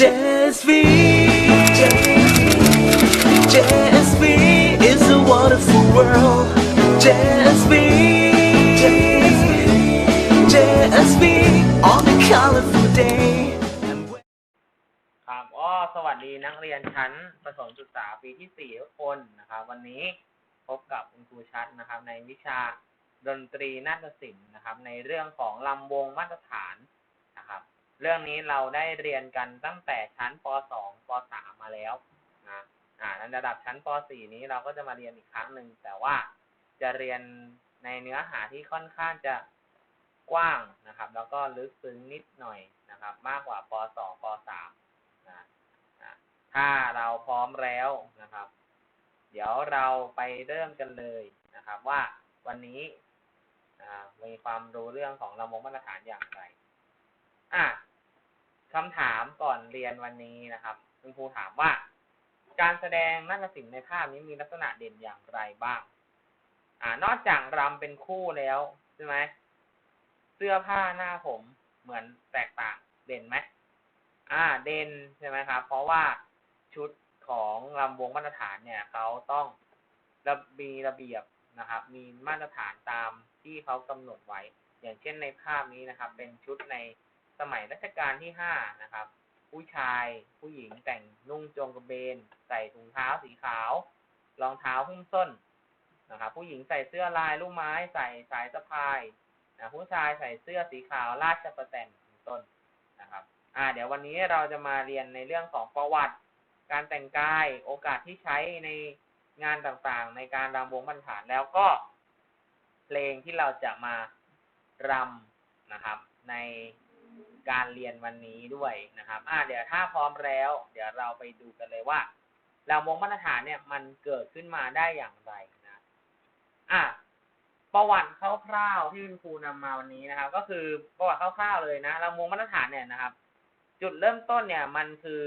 JSV JSV is a wonderful world JSV JSV on a colorful day ครับก็สวัสดีนักเรียนชั้นประถมศึกษาปีที่สี่ทุกคนนะครับวันนี้พบกับคุณครูชัดนะครับในวิชาดนตรีนาฏศิลป์นะครับในเรื่องของลำวงมาตรฐาน เรื่องนี้เราได้เรียนกันตั้งแต่ชั้นป .2 ป .3 มาแล้วนะอ่าในระดับชั้นป .4 นี้เราก็จะมาเรียนอีกครั้งหนึ่งแต่ว่าจะเรียนในเนื้อหาที่ค่อนข้างจะกว้างนะครับ แล้วก็ลึกซึ้งนิดหน่อยนะครับ มากกว่าป .2 ป .3 นะนะถ้าเราพร้อมแล้วนะครับ เดี๋ยวเราไปเริ่มกันเลยนะครับ ว่าวันนี้มีความรู้เรื่องของลำวงมาตรฐานอย่างไร อะ คำถามก่อนเรียนวันนี้นะครับ คุณครูถามว่า การแสดงนาฏศิลป์ในภาพนี้มีลักษณะเด่นอย่างไรบ้าง อ่า นอกจากรำเป็นคู่แล้วใช่ไหมเสื้อผ้าหน้าผมเหมือนแตกต่างเด่นไหมอ่า เด่นใช่ไหมครับ เพราะว่าชุดของลำวงมาตรฐานเนี่ยเขาต้องระมีระเบียบนะครับ มีมาตรฐานตามที่เขากำหนดไว้ อย่างเช่นในภาพนี้นะครับ เป็นชุดใน สมัยรัชกาลที่ห้านะครับ ผู้ชายผู้หญิงแต่งนุ่งโจงกระเบน ใส่ถุงเท้าสีขาว รองเท้าหุ้มส้นนะครับผู้หญิงใส่เสื้อลายลูกไม้ ใส่สายสะพายนะผู้ชายใส่เสื้อสีขาวราชประแตนต้นนะครับ อ่า เดี๋ยววันนี้เราจะมาเรียนในเรื่องของประวัติ การแต่งกายโอกาสที่ใช้ในงานต่างๆ ในการรำวงบรรฐานแล้วก็เพลงที่เราจะมารำนะครับ ใน การเรียนวันนี้ด้วยนะครับอ่าเดี๋ยวถ้าพร้อมแล้ว เดี๋ยวเราไปดูกันเลยว่ารำวงมาตรฐานเนี่ยมันเกิดขึ้นมาได้อย่างไรนะอะประวัติคร่าวๆที่คุณครูนำมาวันนี้นะครับ ก็คือประวัติคร่าวๆเลยนะลำวงมาตรฐานเนี่ยนะครับ จุดเริ่มต้นเนี่ยมันคือ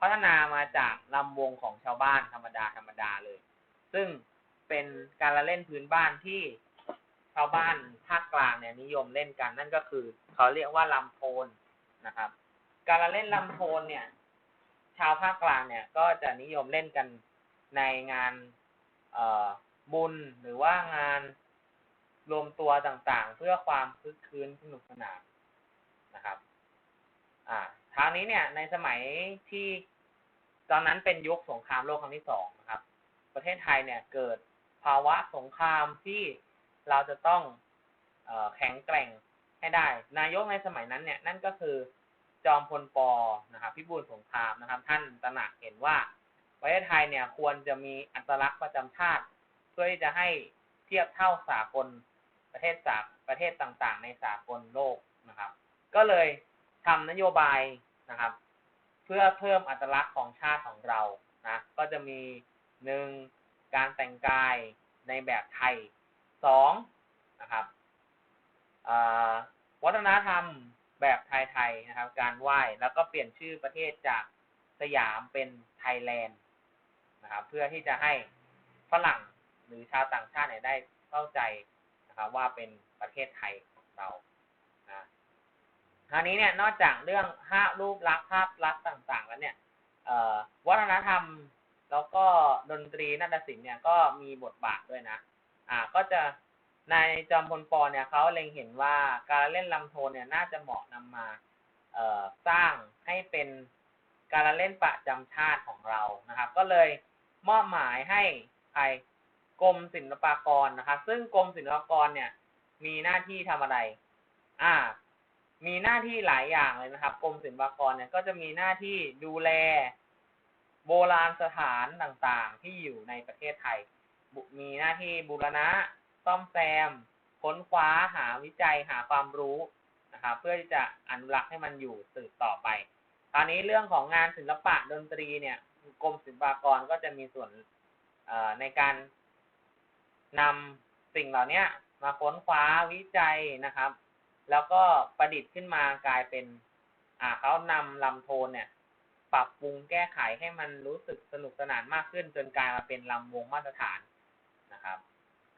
พัฒนามาจากลำวงของชาวบ้านธรรมดาธรรมดาเลย ซึ่งเป็นการละเล่นพื้นบ้านที่าวบ้านภาคกลางเนี่ยนิยมเล่นกัน นั่นก็คือเขาเรียกว่าลำโพนนะครับ การเล่นลำโพนเนี่ย ชาวภาคกลางเนี่ยก็จะนิยมเล่นกันในงานเอ่อบุญหรือว่างานรวมตัวต่างๆ เพื่อความคึกคืนสนุกสนานนะครับ อ่าทางนี้เนี่ยในสมัยที่ตอนนั้นเป็นยุคสงครามโลกครั้งที่สองนะครับ ประเทศไทยเนี่ยเกิดภาวะสงครามที่ เราจะต้องเอแข็งแกร่งให้ได้ นายกในสมัยนั้นเนี่ยนั่นก็คือจอมพลปนะครับพิบูลสงครามนะครับ ท่านตระหนักเห็นว่าประเทศไทยเนี่ยควรจะมีอัตลักษณ์ประจำชาติ เพื่อที่จะให้เทียบเท่าสากลประเทศสากประเทศต่างๆ ในสากลโลกนะครับ ก็เลยทำนโยบายนะครับ เพื่อเพิ่มอัตลักษณ์ของชาติของเรานะก็จะมีหนึ่งการแต่งกายในแบบไทย สองนะครับวัฒนธรรมแบบไทยๆนะครับ การไหว้แล้วก็เปลี่ยนชื่อประเทศจากสยามเป็นไทยแลนด์นะครับ เพื่อที่จะให้ฝรั่งหรือชาวต่างชาติเนี่ยได้เข้าใจนะครับ ว่าเป็นประเทศไทยของเรานะคราวนี้เนี่ยนอกจากเรื่องภาพรูปลักษณ์ภาพลักษณ์ต่าง ๆ แล้วเนี่ยวัฒนธรรมแล้วก็ดนตรีนาฏศิลป์เนี่ยก็มีบทบาทด้วยนะ อ่าก็จะในจอมพลปอเนี่ยเขาเล็งเห็นว่าการเล่นลำโทนเนี่ยน่าจะเหมาะนำมาเอ่อสร้างให้เป็นการเล่นประจำชาติของเรานะครับ ก็เลยมอบหมายให้ใครกรมศิลปากรนะครับซึ่งกรมศิลปากรเนี่ย มีหน้าที่ทำอะไร อ่า มีหน้าที่หลายอย่างเลยนะครับกรมศิลปากรเนี่ยก็จะมีหน้าที่ดูแลโบราณสถานต่างๆ ที่อยู่ในประเทศไทย มีหน้าที่บูรณะซ่อมแซม ค้นคว้าหาวิจัยหาความรู้นะครับเพื่อที่จะอนุรักษ์ให้มันอยู่สืบต่อไป คราวนี้เรื่องของงานศิลปะดนตรีเนี่ยกรมศิลปากรก็จะมีส่วนเอ่อในการนำสิ่งเหล่านี้มาค้นคว้าวิจัยนะครับ แล้วก็ประดิษฐ์ขึ้นมากลายเป็นเขานำลำโทนเนี่ย ปรับปรุงแก้ไขให้มันรู้สึกสนุกสนานมากขึ้น จนกลายมาเป็นลำวงมาตรฐาน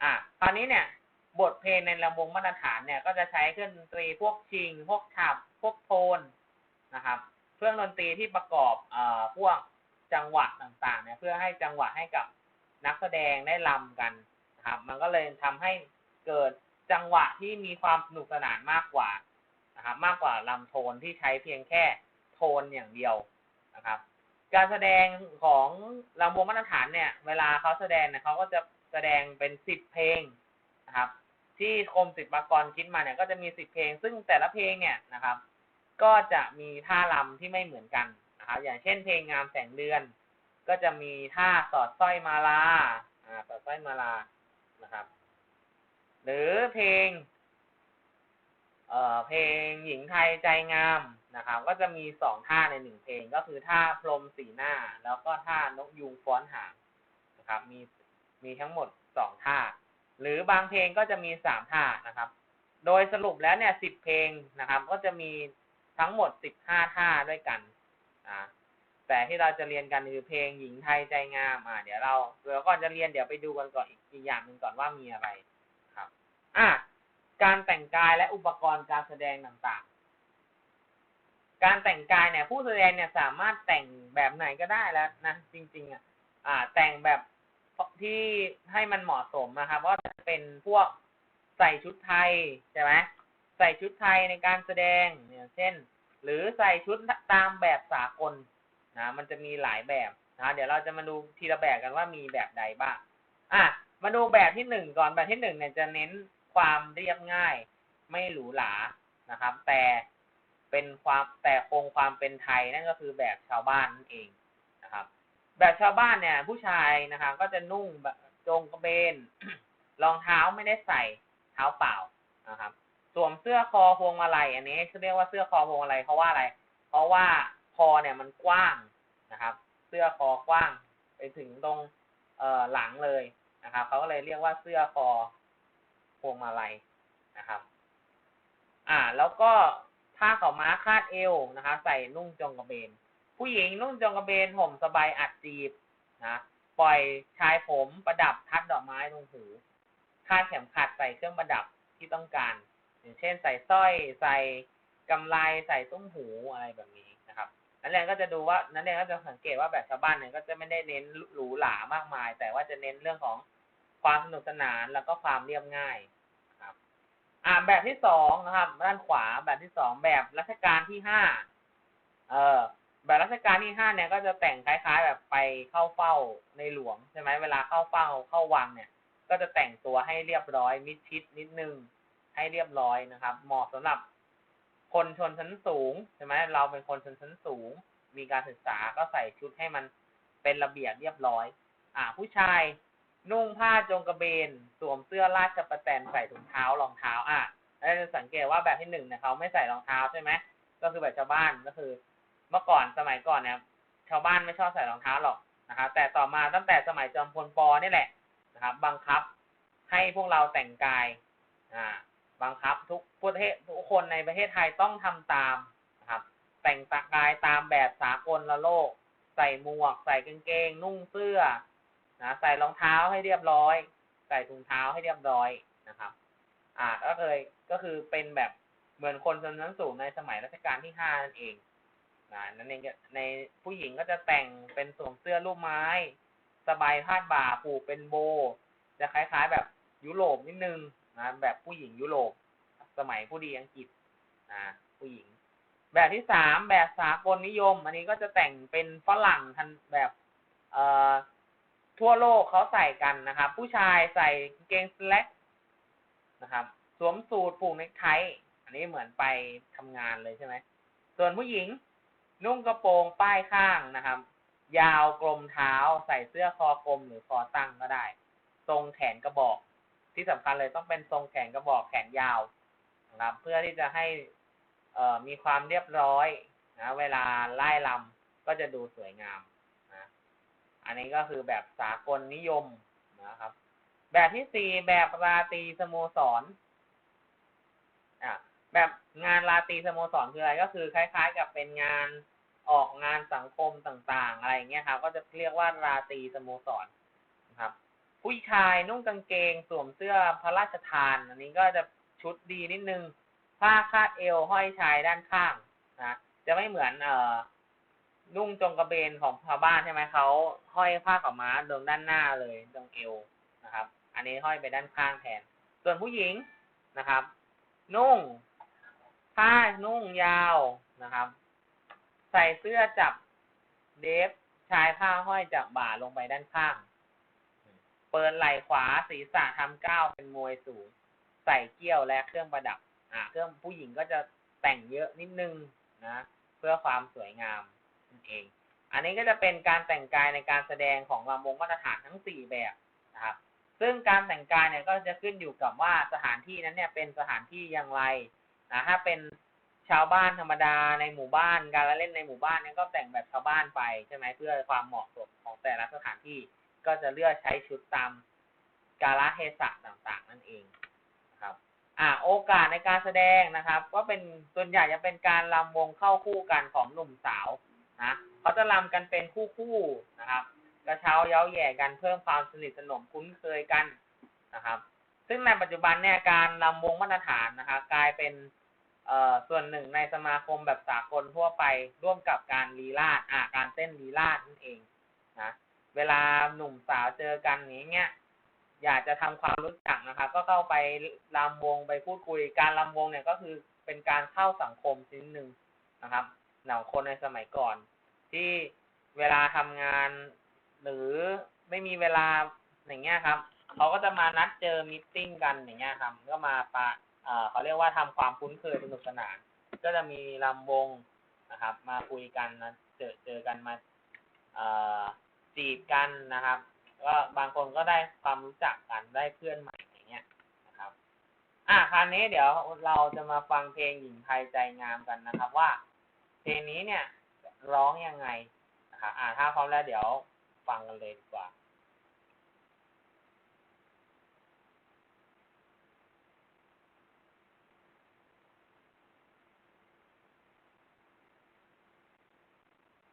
อ่าคราวนี้เนี่ยบทเพลงในลำวงมาตรฐานเนี่ย ก็จะใช้เครื่องดนตรีพวกชิง พวกฉับ พวกโทนนะครับ เครื่องดนตรีที่ประกอบเอ่อพวกจังหวะต่างๆเนี่ยเพื่อให้จังหวะให้กับนักแสดงได้รำกันนะครับ มันก็เลยทำให้เกิดจังหวะที่มีความสนุกสนานมากกว่านะครับ มากกว่าลำโทนที่ใช้เพียงแค่โทนอย่างเดียวนะครับ การแสดงของลำวงมาตรฐานเนี่ย เวลาเขาแสดงเนี่ยเขาก็จะ แสดงเป็นสิบเพลงนะครับ ที่กรมศิลปากรคิดมาเนี่ยก็จะมีสิบเพลง ซึ่งแต่ละเพลงเนี่ยนะครับ ก็จะมีท่ารำที่ไม่เหมือนกันนะครับ อย่างเช่นเพลงงามแสงเดือน ก็จะมีท่าสอดสร้อยมาลาอ่าสอดสร้อยมาลานะครับ หรือเพลงเอ่อเพลงหญิงไทยใจงามนะครับ ก็จะมีสองท่าในหนึ่งเพลง ก็คือท่าพรมสีหน้า แล้วก็ท่านกยูงฟ้อนหางนะครับ มี มีทั้งหมดสองท่า หรือบางเพลงก็จะมีสามท่านะครับ โดยสรุปแล้วเนี่ยสิบเพลงนะครับ ก็จะมีทั้งหมดสิบห้าท่าด้วยกันอ่าแต่ที่เราจะเรียนกันคือเพลงหญิงไทยใจงามอ่าเดี๋ยวเราเดี๋ยวก่อนจะเรียนเดี๋ยวไปดูกันก่อนอีกอีกอย่างหนึ่งก่อนว่ามีอะไรครับ อะการแต่งกายและอุปกรณ์การแสดงต่างๆ การแต่งกายเนี่ยผู้แสดงเนี่ยสามารถแต่งแบบไหนก็ได้แล้วนะจริงๆอะอ่าแต่งแบบ ที่ให้มันเหมาะสมนะครับก็จะเป็นพวกใส่ชุดไทยใช่ไหมใส่ชุดไทยในการแสดงเนี่ยเช่น หรือใส่ชุดตามแบบสากลนะมันจะมีหลายแบบนะเดี๋ยวเราจะมาดูทีละแบบกันว่ามีแบบใดบ้างอะมาดูแบบที่หนึ่งก่อนแบบที่หนึ่งเนี่ยจะเน้นความเรียบง่าย ไม่หรูหรานะครับ แต่เป็นความแต่คงความเป็นไทยนั่นก็คือแบบชาวบ้านนั่นเอง แบบชาวบ้านเนี่ย ผู้ชายนะครับก็จะนุ่งแบบจงกระเบนรองเท้าไม่ได้ใส่เท้าเปล่านะครับสวมเสื้อคอพวงมาลัยอันนี้เขาเรียกว่าเสื้อคอพวงมาลัยเพราะว่าอะไร เพราะว่าคอเนี่ยมันกว้างนะครับ เสื้อคอกว้าง ไปถึงตรงเอ่อหลังเลยนะครับเขาก็เลยเรียกว่าเสื้อคอพวงมาลัยนะครับ อ่า แล้วก็ผ้าขาวม้าคาดเอวนะครับใส่นุ่งจงกระเบน ผู้หญิงนุ่งจงกระเบนห่มสบายอัดจีบนะปล่อยชายผมประดับทัดดอกไม้ตรงหูคาดเข็มขัดใส่เครื่องประดับที่ต้องการ อย่างเช่น ใส่สร้อยใส่กำไลใส่ตุ้มหูอะไรแบบนี้นะครับนักเรียนก็จะดูว่านักเรียนก็จะสังเกตว่าแบบชาวบ้านเนี่ยก็จะไม่ได้เน้นหรูหรามากมาย แต่ว่าจะเน้นเรื่องของความสนุกสนานแล้วก็ความเรียบง่ายครับอ่าแบบที่สองนะครับ ด้านขวาแบบที่สองแบบรัชกาลที่ห้าเออ แบบรัชกาลที่ห้าเนี่ยก็จะแต่งคล้าย ๆ แบบไปเข้าเฝ้าในหลวงใช่ไหมเวลาเข้าเฝ้าเข้าวังเนี่ย ก็จะแต่งตัวให้เรียบร้อยมิดชิดนิดนึงให้เรียบร้อยนะครับ เหมาะสำหรับคนชนชั้นสูงใช่ไหมเราเป็นคนชนชั้นสูง มีการศึกษาก็ใส่ชุดให้มันเป็นระเบียบเรียบร้อย อ่า ผู้ชายนุ่งผ้าจงกระเบน สวมเสื้อราชประแตนใส่ถุงเท้ารองเท้า อะแล้วจะสังเกตว่าแบบที่หนึ่งเนี่ยเขาไม่ใส่รองเท้าใช่ไหมก็คือแบบชาวบ้านก็คือ เมื่อก่อนสมัยก่อนเนี่ยชาวบ้านไม่ชอบใส่รองเท้าหรอกนะครับ แต่ต่อมาตั้งแต่สมัยจอมพลปอนี่แหละนะครับ บังคับให้พวกเราแต่งกายอ่าบังคับทุกประเทศทุกคนในประเทศไทยต้องทำตามนะครับ แต่งตกายตามแบบสากลละโลก ใส่หมวก ใส่กางเกง นุ่งเสื้อนะใส่รองเท้าให้เรียบร้อย ใส่ถุงเท้าให้เรียบร้อยนะครับ อ่าก็เลยก็คือเป็นแบบเหมือนคนชนชั้นสูงในสมัยรัชกาลที่ห้านั่นเอง นะนั่นเองในผู้หญิงก็จะแต่งเป็นสวมเสื้อรูปไม้สบายพาดบ่าผูกเป็นโบ จะคล้ายๆ แบบยุโรปนิดนึงนะแบบผู้หญิงยุโรปสมัยผู้ดีอังกฤษนะผู้หญิง แบบที่สามแบบสากลนิยม อันนี้ก็จะแต่งเป็นฝรั่งทันแบบเอ่อทั่วโลกเขาใส่กันนะครับ ผู้ชายใส่กางเกงสแล็กนะครับ สวมสูทผูกเนคไทอันนี้เหมือนไปทำงานเลยใช่ไหมส่วนผู้หญิง นุ่งกระโปรงป้ายข้างนะครับ ยาวกลมเท้าใส่เสื้อคอกลมหรือคอตั้งก็ได้ ทรงแขนกระบอก ที่สำคัญเลยต้องเป็นทรงแขนกระบอกแขนยาวนะครับเพื่อที่จะให้เออมีความเรียบร้อยนะเวลาไล่ลำก็จะดูสวยงามนะอันนี้ก็คือแบบสากลนิยมนะครับ แบบที่สี่แบบราตรีสโมสรอะ แบบงานราตรีสโมสรคืออะไรก็คือคล้าย ๆ กับเป็นงานออกงานสังคมต่างๆ อะไรอย่างเงี้ยครับ ก็จะเรียกว่าราตรีสโมสรนะครับ ผู้ชายนุ่งกางเกงสวมเสื้อพระราชทาน อันนี้ก็จะชุดดีนิดนึง ผ้าคาดเอวห้อยชายด้านข้างนะจะไม่เหมือนเอ่อนุ่งจงกระเบนของชาวบ้านใช่ไหมเขาห้อยผ้าขาวม้าลงด้านหน้าเลยตรงเอวนะครับ อันนี้ห้อยไปด้านข้างแทน ส่วนผู้หญิงนะครับ นุ่ง ผ้านุ่งยาวนะครับ ใส่เสื้อจับเดฟชายผ้าห้อยจากบ่าลงไปด้านข้าง เปิดไหล่ขวาศีรษะทำก้าวเป็นมวยสูง ใส่เกี้ยวและเครื่องประดับ อ่า เครื่องผู้หญิงก็จะแต่งเยอะนิดนึงนะ เพื่อความสวยงามนั่นเอง อันนี้ก็จะเป็นการแต่งกายในการแสดงของลำวงมาตรฐานทั้งสี่แบบนะครับ ซึ่งการแต่งกายเนี่ยก็จะขึ้นอยู่กับว่าสถานที่นั้นเนี่ยเป็นสถานที่อย่างไร นะถ้าเป็นชาวบ้านธรรมดาในหมู่บ้านการละเล่นในหมู่บ้านนี่ก็แต่งแบบชาวบ้านไปใช่ไหมเพื่อความเหมาะสมของแต่ละสถานที่ก็จะเลือกใช้ชุดตามกาลเทศะต่างๆ นั่นเองนะครับอ่าโอกาสในการแสดงนะครับ ก็เป็นส่วนใหญ่จะเป็นการรำวงเข้าคู่กันของหนุ่มสาวนะเขาจะรำกันเป็นคู่ๆนะครับกระเช้าเย้าแย่กันเพิ่มความสนิทสนมคุ้นเคยกันนะครับ ซึ่งในปัจจุบันเนี่ยการรำวงมาตรฐานนะคะกลายเป็น ส่วนหนึ่งในสมาคมแบบสากลทั่วไปร่วมกับการลีลาดอ่าการเต้นลีลาดนั่นเองนะเวลาหนุ่มสาวเจอกันอย่างเงี้ยอยากจะทำความรู้จักนะครับก็เข้าไปรำวงไปพูดคุยการรำวงเนี่ยก็คือเป็นการเข้าสังคมชิ้นหนึ่งนะครับหล่าคนในสมัยก่อน ที่เวลาทำงาน หรือไม่มีเวลาอย่างเงี้ยครับเขาก็จะมานัดเจอมิทติ้งกันอย่างเงี้ยครับก็มาปะ เขาเรียกว่าทำความคุ้นเคยสนุกสนาน ก็จะมีลำวงนะครับ มาคุยกันนะเจอเจอกันมาจีบกันนะครับก็บางคนก็ได้ความรู้จักกันได้เพื่อนใหม่อย่างเงี้ยนะครับ อะคราวนี้เดี๋ยวเราจะมาฟังเพลงหญิงไทยใจงามกันนะครับ ว่า เพลงนี้เนี่ยร้องยังไงนะครับอ่าถ้าพร้อมแล้วเดี๋ยวฟังกันเลยดีกว่า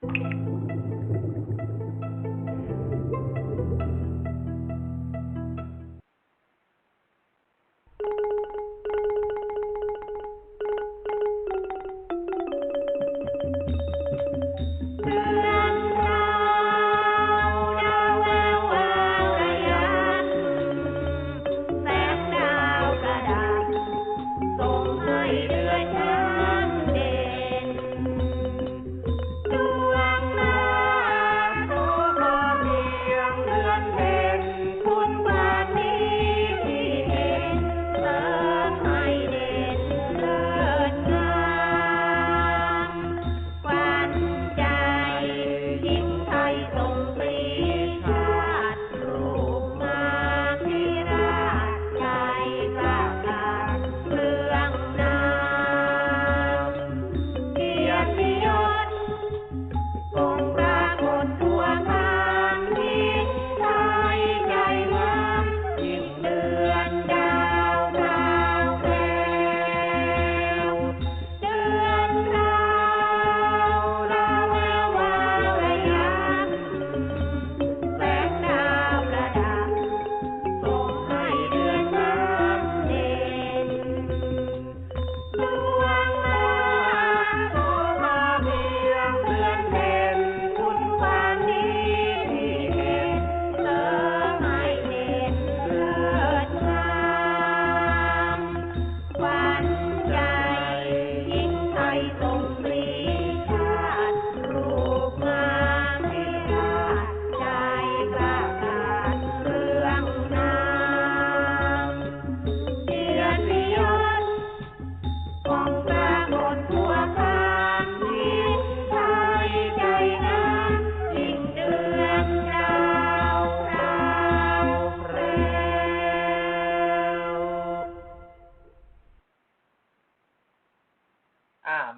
เ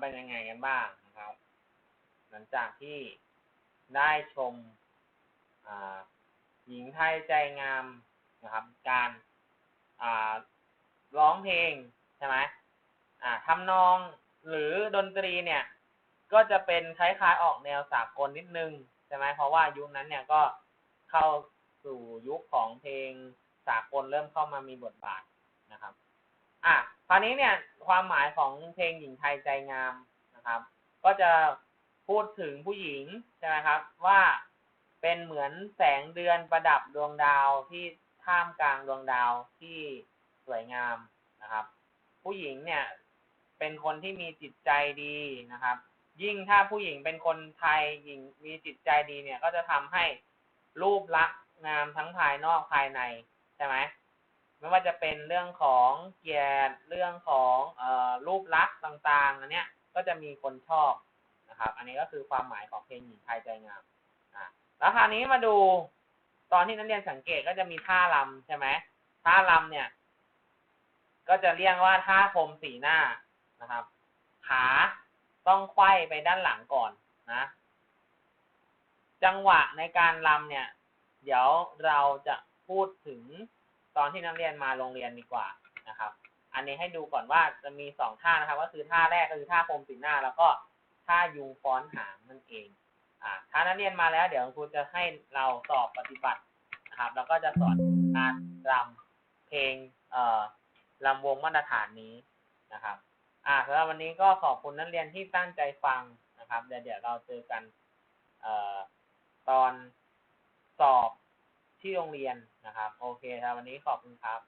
เป็นยังไงกันบ้างนะครับ หลังจากที่ได้ชมหญิงไทยใจงามนะครับ การร้องเพลงใช่ไหมทำนองหรือดนตรีเนี่ย ก็จะเป็นคล้ายๆออกแนวสากลนิดนึงใช่ไหมเพราะว่ายุคนั้นเนี่ยก็เข้าสู่ยุคของเพลงสากลเริ่มเข้ามามีบทบาทนะครับ อะ ราวนี้เนี่ยความหมายของเพลงหญิงไทยใจงามนะครับ ก็จะพูดถึงผู้หญิงใช่ไหมครับ ว่าเป็นเหมือนแสงเดือนประดับดวงดาวที่ท่ามกลางดวงดาวที่สวยงามนะครับ ผู้หญิงเนี่ยเป็นคนที่มีจิตใจดีนะครับ ยิ่งถ้าผู้หญิงเป็นคนไทยหญิงมีจิตใจดีเนี่ยก็จะทำให้รูปลักษณ์งามทั้งภายนอกภายในใช่ไหม ไม่ว่าจะเป็นเรื่องของเกียรติเรื่องของอรูปลักษณ์ต่างๆอันเนี้ยก็จะมีคนชอบนะครับ อันนี้ก็คือความหมายของเพลงหญิงไทยใจงามอะแล้วคราวนี้มาดูตอนที่นักเรียนสังเกตก็จะมีท่ารำใช่ไหมท่ารำเนี่ย ก็จะเรียกว่าท่าพรมสีหน้านะครับ ขาต้องไขว้ไปด้านหลังก่อนนะ จังหวะในการรำเนี่ย เดี๋ยวเราจะพูดถึง ตอนที่นักเรียนมาโรงเรียนดีกว่านะครับ อันนี้ให้ดูก่อนว่าจะมีสองท่านะครับ ก็คือท่าแรกก็คือท่าพรมสีหน้า แล้วก็ท่ายุงฟ้อนหางนั่นเองอ่าถ้านักเรียนมาแล้ว เดี๋ยวครูจะให้เราสอบปฏิบัตินะครับ แล้วก็จะสอนการรำเพลงเอ่อลำวงมาตรฐานนี้นะครับ อ่าสำหรับวันนี้ก็ขอบคุณนักเรียนที่ตั้งใจฟังนะครับเดี๋ยวเดี๋ยวเราเจอกันเอ่อตอนสอบที่โรงเรียน นะครับ โอเคครับวันนี้ขอบคุณครับ